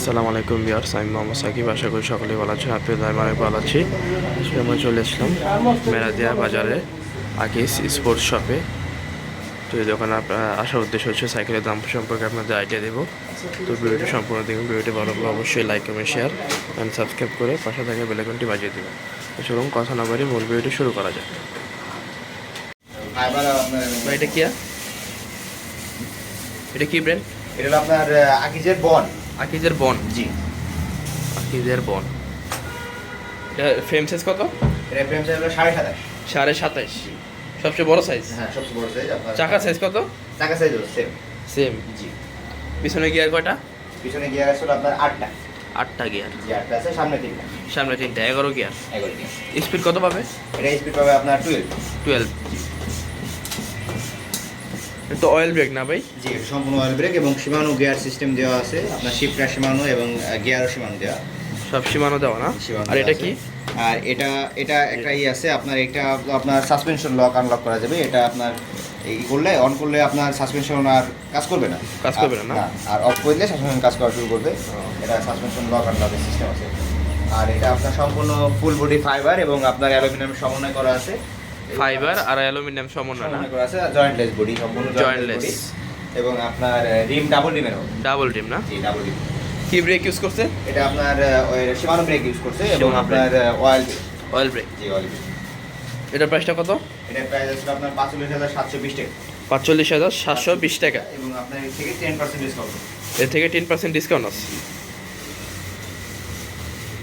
আসসালামু আলাইকুম বিয়ার্স আমি মোহাম্মদ সাকিব। আশা করি সকলেই ভালো আছেন আপনি আমি অনেক ভালো আছি। আজকে আমরা চলে এসলাম মেরাদিয়া বাজারে আকিস স্পোর্টস শপে। তো এই দোকানে আপনার আসার উদ্দেশ্য হচ্ছে সাইকেলের দাম সম্পর্কে আপনাদের আইডিয়া দেবো। তো ভিডিওটি সম্পূর্ণ দেখুন ভিডিওটি ভালো লাগলে অবশ্যই like comment share and subscribe করে পাশে থাকা বেলাইকনটি বাজিয়ে দেবেন। তো চলুন কথা না বাড়ি মূল ভিডিওটি শুরু করা যাক। এটা কি এটা কি ব্র্যান্ড এটা হলো আপনার আকিজের বন। আকিজের বন? জি। আকিজের বন। এটা ফ্রেম সাইজ কত? এটা ফ্রেম সাইজ হলো সাড়ে সাতাশ। সাড়ে সাতাইশ সবচেয়ে বড় সাইজ হ্যাঁ সবচেয়ে বড় সাইজ আপনার চাকা সাইজ কত? চাকা সাইজ হলো সেম সেম জি। পিছনে গিয়ার কয়টা? পিছনে গিয়ার আছে আপনার আটটা। আটটা গিয়ার জি আটটা আছে সামনে তিনটা। সামনে তিনটা এগারো গিয়ার এগারো গিয়ার স্পিড কত পাবে? এটা স্পিড পাবে আপনার টুয়েলভ টুয়েলভ তো অয়েল ব্রেক না ভাই? জি সম্পূর্ণ অয়েল ব্রেক এবং সীমানো গিয়ার সিস্টেম দেওয়া আছে। আপনার শিফটার সীমানো এবং গিয়ারও সীমানো দেওয়া। সব সীমানো দেওয়া না? আর এটা কি? আর এটা এটা একটা ই আছে আপনার এটা আপনার সাসপেনশন লক আনলক করা যাবে। এটা আপনার এই করলে অন করলে আপনার সাসপেনশন আর কাজ করবে না। কাজ করবে না, না? আর- আর অফ করলে সাসপেনশন কাজ করা শুরু করবে। এটা সাসপেনশন লক আনলকের সিস্টেম আছে। আর এটা আপনার সম্পূর্ণ ফুল বডি ফাইবার এবং আপনার অ্যালুমিনিয়াম সমন্বয় করা আছে। ফাইবার আর অ্যালুমিনিয়াম সমন্বয় না। আছে জয়েন্টলেস বডি সম্পূর্ণ জয়েন্টলেস এবং আপনার রিম ডাবল রিমের হবে। ডাবল টিম না? জি ডাবল রিম কি ব্রেক ইউজ করছে? এটা আপনার সীমানো ব্রেক ইউজ করছে এবং আপনার অয়েল অয়েল ব্রেক জি অয়েল ব্রেক এটার প্রাইসটা কত? এটার প্রাইস আসলে আপনার পাঁচচল্লিশ হাজার সাতশো বিশ টাকা। পাঁচচল্লিশ হাজার সাতশো বিশ টাকা। এবং আপনার এর থেকে টেন পার্সেন্ট ডিসকাউন্ট এর থেকে টেন পার্সেন্ট ডিসকাউন্ট আছে।